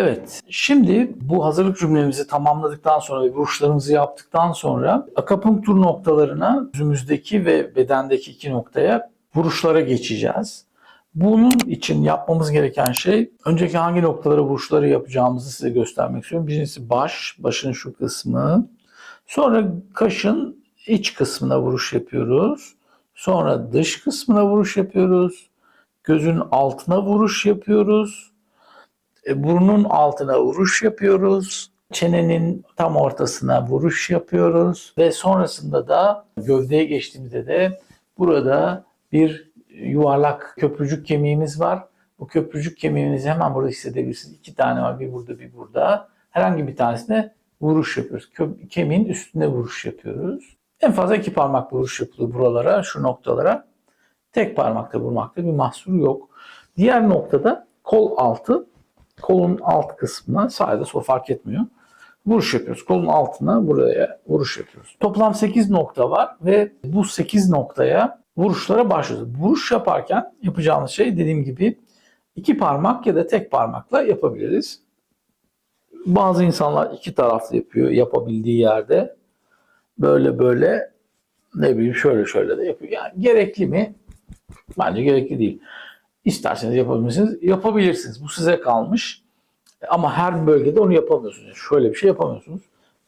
Evet, şimdi bu hazırlık cümlemizi tamamladıktan sonra ve vuruşlarımızı yaptıktan sonra akupunktur noktalarına yüzümüzdeki ve bedendeki iki noktaya vuruşlara geçeceğiz. Bunun için yapmamız gereken şey önceki hangi noktalara vuruşları yapacağımızı size göstermek istiyorum. Birincisi baş, başın şu kısmı. Sonra kaşın iç kısmına vuruş yapıyoruz. Sonra dış kısmına vuruş yapıyoruz. Gözün altına vuruş yapıyoruz. E, burnun altına vuruş yapıyoruz. Çenenin tam ortasına vuruş yapıyoruz ve sonrasında da gövdeye geçtiğimizde de burada bir yuvarlak köprücük kemiğimiz var. Bu köprücük kemiğimizi hemen burada hissedebilirsiniz. İki tane var. Bir burada bir burada. Herhangi bir tanesine vuruş yapıyoruz. Kö- kemiğin üstüne vuruş yapıyoruz. En fazla iki parmakla vuruş yapılıyor buralara, şu noktalara. Tek parmakla vurmakta bir mahsur yok. Diğer noktada kol altı, kolun alt kısmına sağda sol fark etmiyor. Vuruş yapıyoruz. Kolun altına buraya vuruş yapıyoruz. Toplam 8 nokta var ve bu 8 noktaya vuruşlara başlıyoruz. Vuruş yaparken yapacağımız şey dediğim gibi iki parmak ya da tek parmakla yapabiliriz. Bazı insanlar iki taraflı yapıyor yapabildiği yerde. Böyle böyle ne bileyim şöyle şöyle de yapıyor. Yani gerekli mi? Bence gerekli değil. İsterseniz yapabilirsiniz. Yapabilirsiniz. Bu size kalmış. Ama her bölgede onu yapamıyorsunuz. Şöyle bir şey yapamıyorsunuz.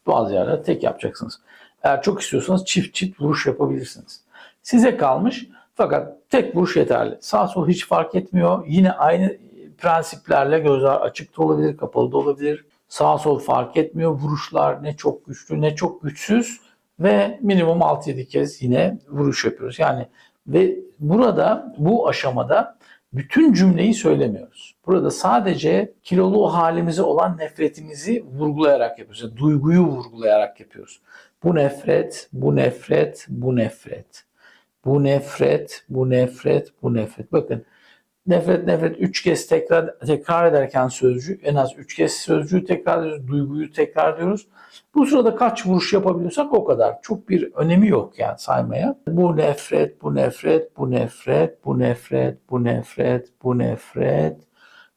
Bazı yerlerde tek yapacaksınız. Eğer çok istiyorsanız çift çift vuruş yapabilirsiniz. Size kalmış fakat tek vuruş yeterli. Sağ sol hiç fark etmiyor. Yine aynı prensiplerle gözler açık da olabilir, kapalı da olabilir. Sağ sol fark etmiyor. Vuruşlar ne çok güçlü ne çok güçsüz ve minimum 6-7 kez yine vuruş yapıyoruz. Yani ve burada bu aşamada bütün cümleyi söylemiyoruz. Burada sadece kilolu halimize olan nefretimizi vurgulayarak yapıyoruz. Yani duyguyu vurgulayarak yapıyoruz. Bu nefret, bu nefret, bu nefret. Bu nefret, bu nefret, bu nefret. Bakın nefret nefret üç kez tekrar tekrar ederken sözcü en az üç kez sözcüğü tekrar ediyoruz, duyguyu tekrar ediyoruz. Bu sırada kaç vuruş yapabiliyorsak o kadar. Çok bir önemi yok yani saymaya. Bu nefret, bu nefret, bu nefret, bu nefret, bu nefret, bu nefret.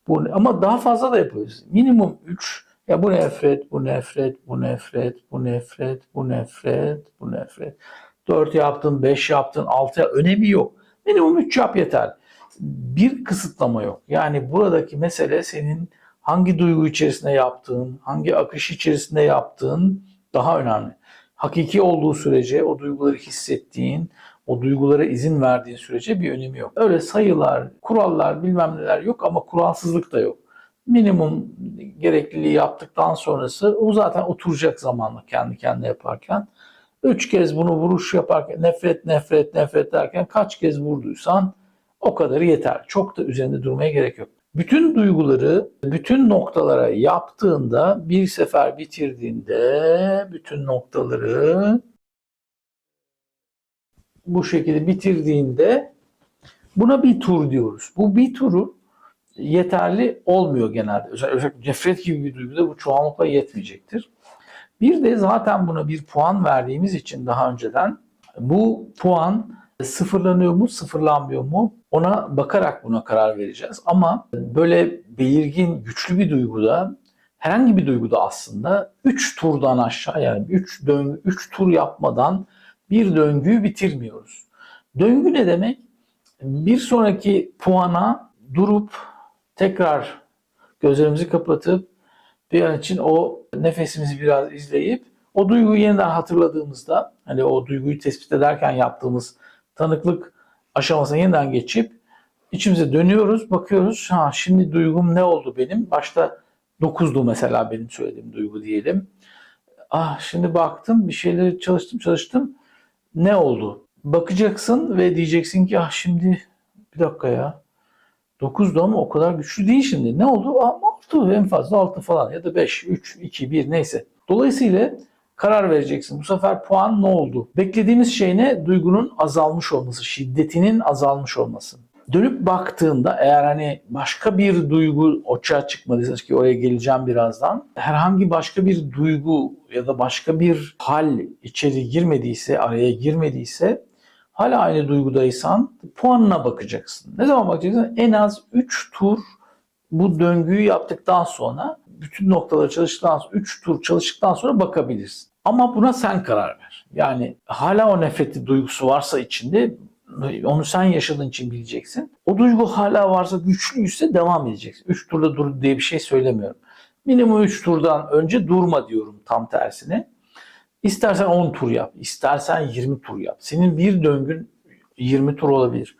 Bu ama daha fazla da yapıyoruz. Minimum 3. Ya bu nefret, bu nefret, bu nefret, bu nefret, bu nefret, bu nefret. 4 yaptın, 5 yaptın, 6 yaptın. Önemi yok. Minimum 3 yap yeter. Bir kısıtlama yok. Yani buradaki mesele senin hangi duygu içerisinde yaptığın, hangi akış içerisinde yaptığın daha önemli. Hakiki olduğu sürece o duyguları hissettiğin, o duygulara izin verdiğin sürece bir önemi yok. Öyle sayılar, kurallar bilmem neler yok ama kuralsızlık da yok. Minimum gerekliliği yaptıktan sonrası o zaten oturacak zamanla kendi kendine yaparken. Üç kez bunu vuruş yaparken nefret nefret nefret derken kaç kez vurduysan o kadarı yeter. Çok da üzerinde durmaya gerek yok. Bütün duyguları bütün noktalara yaptığında bir sefer bitirdiğinde bütün noktaları bu şekilde bitirdiğinde buna bir tur diyoruz. Bu bir turu yeterli olmuyor genelde. Özellikle nefret gibi bir duyguda bu çoğunlukla yetmeyecektir. Bir de zaten buna bir puan verdiğimiz için daha önceden bu puan sıfırlanıyor mu, sıfırlanmıyor mu ona bakarak buna karar vereceğiz. Ama böyle belirgin, güçlü bir duyguda herhangi bir duyguda aslında 3 turdan aşağı yani 3 döngü 3 tur yapmadan bir döngüyü bitirmiyoruz. Döngü ne demek? Bir sonraki puana durup tekrar gözlerimizi kapatıp bir an için o nefesimizi biraz izleyip o duyguyu yeniden hatırladığımızda hani o duyguyu tespit ederken yaptığımız tanıklık aşamasına yeniden geçip içimize dönüyoruz, bakıyoruz. Ha şimdi duygum ne oldu benim? Başta 9'du mesela benim söylediğim duygu diyelim. Ah şimdi baktım bir şeyleri çalıştım çalıştım. Ne oldu? Bakacaksın ve diyeceksin ki ah şimdi bir dakika ya. 9'du ama o kadar güçlü değil şimdi. Ne oldu? Aa, 6 en fazla 6 falan ya da 5, 3, 2, 1 neyse. Dolayısıyla karar vereceksin. Bu sefer puan ne oldu? Beklediğimiz şey ne? Duygunun azalmış olması, şiddetinin azalmış olması. Dönüp baktığında eğer hani başka bir duygu açığa çıkmadıysa ki oraya geleceğim birazdan. Herhangi başka bir duygu ya da başka bir hal içeri girmediyse, araya girmediyse hala aynı duygudaysan puanına bakacaksın. Ne zaman bakacaksın? En az 3 tur bu döngüyü yaptıktan sonra bütün noktaları çalıştıktan sonra 3 tur çalıştıktan sonra bakabilirsin. Ama buna sen karar ver. Yani hala o nefreti duygusu varsa içinde onu sen yaşadığın için bileceksin. O duygu hala varsa güçlüyse devam edeceksin. 3 turda dur diye bir şey söylemiyorum. Minimum 3 turdan önce durma diyorum tam tersine. İstersen 10 tur yap, istersen 20 tur yap. Senin bir döngün 20 tur olabilir,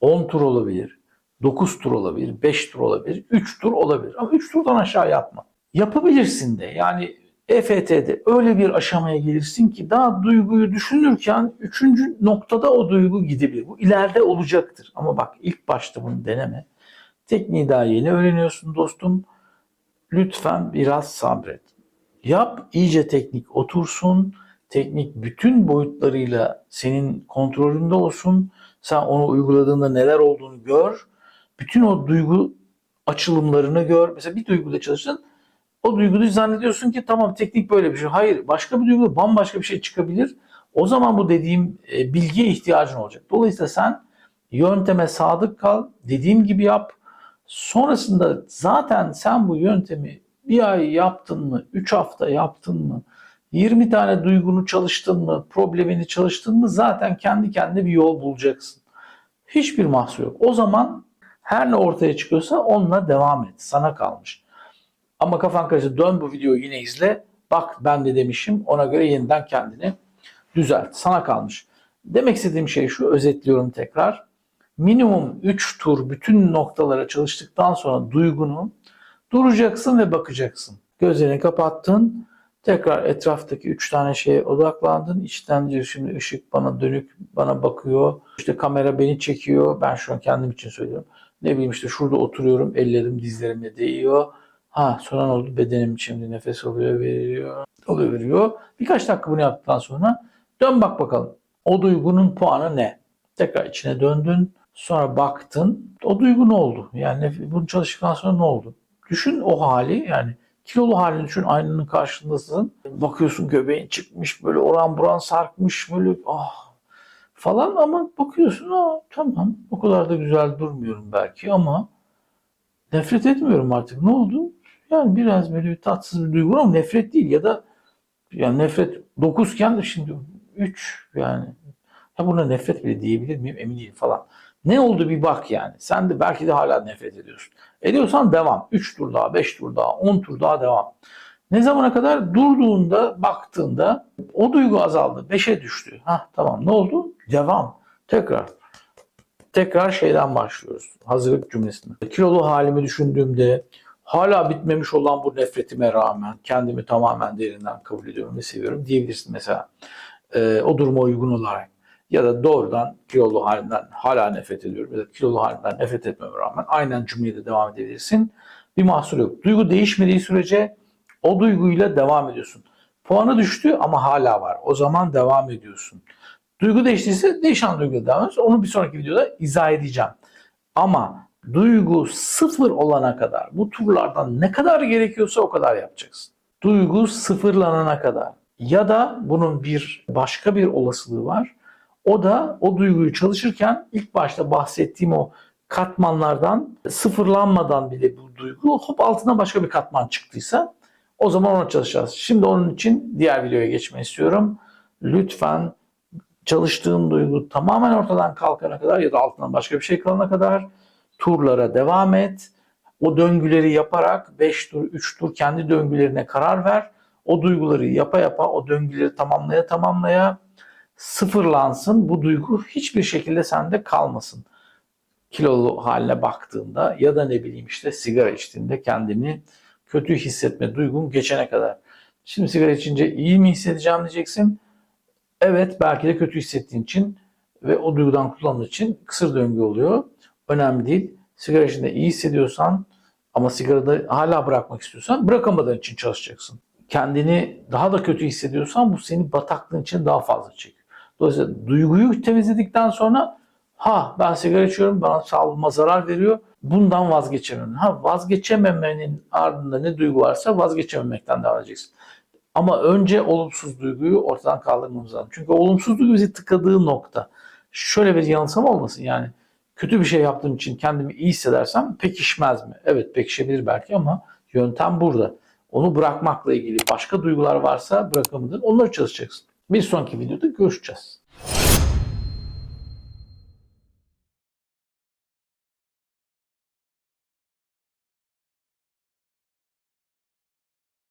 10 tur olabilir, 9 tur olabilir, 5 tur olabilir, 3 tur olabilir. Ama 3 turdan aşağı yapma. Yapabilirsin de. Yani EFT'de öyle bir aşamaya gelirsin ki daha duyguyu düşünürken üçüncü noktada o duygu gidebilir. Bu ileride olacaktır. Ama bak ilk başta bunu deneme. Tekniği daha yeni öğreniyorsun dostum. Lütfen biraz sabret. Yap, iyice teknik otursun. Teknik bütün boyutlarıyla senin kontrolünde olsun. Sen onu uyguladığında neler olduğunu gör. Bütün o duygu açılımlarını gör. Mesela bir duyguda çalıştın. O duyguyu zannediyorsun ki tamam teknik böyle bir şey. Hayır, başka bir duyguda bambaşka bir şey çıkabilir. O zaman bu dediğim e, bilgiye ihtiyacın olacak. Dolayısıyla sen yönteme sadık kal, dediğim gibi yap. Sonrasında zaten sen bu yöntemi bir ay yaptın mı, 3 hafta yaptın mı, 20 tane duygunu çalıştın mı, problemini çalıştın mı zaten kendi kendine bir yol bulacaksın. Hiçbir mahsur yok. O zaman her ne ortaya çıkıyorsa onunla devam et. Sana kalmış. Ama kafan karıştı dön bu videoyu yine izle. Bak ben de demişim ona göre yeniden kendini düzelt. Sana kalmış. Demek istediğim şey şu özetliyorum tekrar. Minimum 3 tur bütün noktalara çalıştıktan sonra duygunu duracaksın ve bakacaksın. Gözlerini kapattın. Tekrar etraftaki 3 tane şeye odaklandın. İçten diyor şimdi ışık bana dönük bana bakıyor. İşte kamera beni çekiyor. Ben şu an kendim için söylüyorum. Ne bileyim işte şurada oturuyorum. Ellerim dizlerime değiyor. Ha sonra ne oldu? Bedenim şimdi nefes alıyor veriyor. Alıyor veriyor. Birkaç dakika bunu yaptıktan sonra dön bak bakalım. O duygunun puanı ne? Tekrar içine döndün. Sonra baktın. O duygu ne oldu? Yani bunu çalıştıktan sonra ne oldu? Düşün o hali yani kilolu halini düşün aynanın karşındasın. Bakıyorsun göbeğin çıkmış böyle oran buran sarkmış böyle ah falan ama bakıyorsun aa tamam o kadar da güzel durmuyorum belki ama nefret etmiyorum artık. Ne oldu? Yani biraz böyle bir tatsız bir duygu ama nefret değil ya da yani nefret 9 iken şimdi 3 yani ya buna nefret bile diyebilir miyim emin değilim falan. Ne oldu bir bak yani. Sen de belki de hala nefret ediyorsun. Ediyorsan devam. 3 tur daha, 5 tur daha, 10 tur daha devam. Ne zamana kadar? Durduğunda, baktığında o duygu azaldı. 5'e düştü. Ha tamam ne oldu? Devam. Tekrar. Tekrar şeyden başlıyoruz. Hazırlık cümlesinde. Kilolu halimi düşündüğümde hala bitmemiş olan bu nefretime rağmen kendimi tamamen derinden kabul ediyorum ve seviyorum diyebilirsin mesela. Ee, o duruma uygun olarak ya da doğrudan kilolu halinden hala nefret ediyorum ya da kilolu halinden nefret etmeme rağmen aynen cümleye de devam edebilirsin. Bir mahsur yok. Duygu değişmediği sürece o duyguyla devam ediyorsun. Puanı düştü ama hala var. O zaman devam ediyorsun. Duygu değiştiyse değişen duyguyla devam ediyorsun. Onu bir sonraki videoda izah edeceğim. Ama duygu sıfır olana kadar bu turlardan ne kadar gerekiyorsa o kadar yapacaksın. Duygu sıfırlanana kadar. Ya da bunun bir başka bir olasılığı var. O da o duyguyu çalışırken ilk başta bahsettiğim o katmanlardan sıfırlanmadan bile bu duygu hop altına başka bir katman çıktıysa o zaman ona çalışacağız. Şimdi onun için diğer videoya geçmeyi istiyorum. Lütfen çalıştığın duygu tamamen ortadan kalkana kadar ya da altından başka bir şey kalana kadar turlara devam et. O döngüleri yaparak 5 tur, 3 tur kendi döngülerine karar ver. O duyguları yapa yapa, o döngüleri tamamlaya tamamlaya sıfırlansın. Bu duygu hiçbir şekilde sende kalmasın. Kilolu haline baktığında ya da ne bileyim işte sigara içtiğinde kendini kötü hissetme duygun geçene kadar. Şimdi sigara içince iyi mi hissedeceğim diyeceksin. Evet belki de kötü hissettiğin için ve o duygudan kurtulmak için kısır döngü oluyor. Önemli değil. Sigara içinde iyi hissediyorsan ama sigarada hala bırakmak istiyorsan bırakamadığın için çalışacaksın. Kendini daha da kötü hissediyorsan bu seni bataklığın için daha fazla çekiyor. Dolayısıyla duyguyu temizledikten sonra ha ben sigara içiyorum bana sağlığıma zarar veriyor. Bundan vazgeçemem. Ha vazgeçememenin ardında ne duygu varsa vazgeçememekten edeceksin. Ama önce olumsuz duyguyu ortadan kaldırmamız lazım. Çünkü olumsuz duygu bizi tıkadığı nokta. Şöyle bir yanılsama olmasın yani. Kötü bir şey yaptığım için kendimi iyi hissedersem pekişmez mi? Evet pekişebilir belki ama yöntem burada. Onu bırakmakla ilgili başka duygular varsa bırakamadın. Onları çalışacaksın. Bir sonraki videoda görüşeceğiz.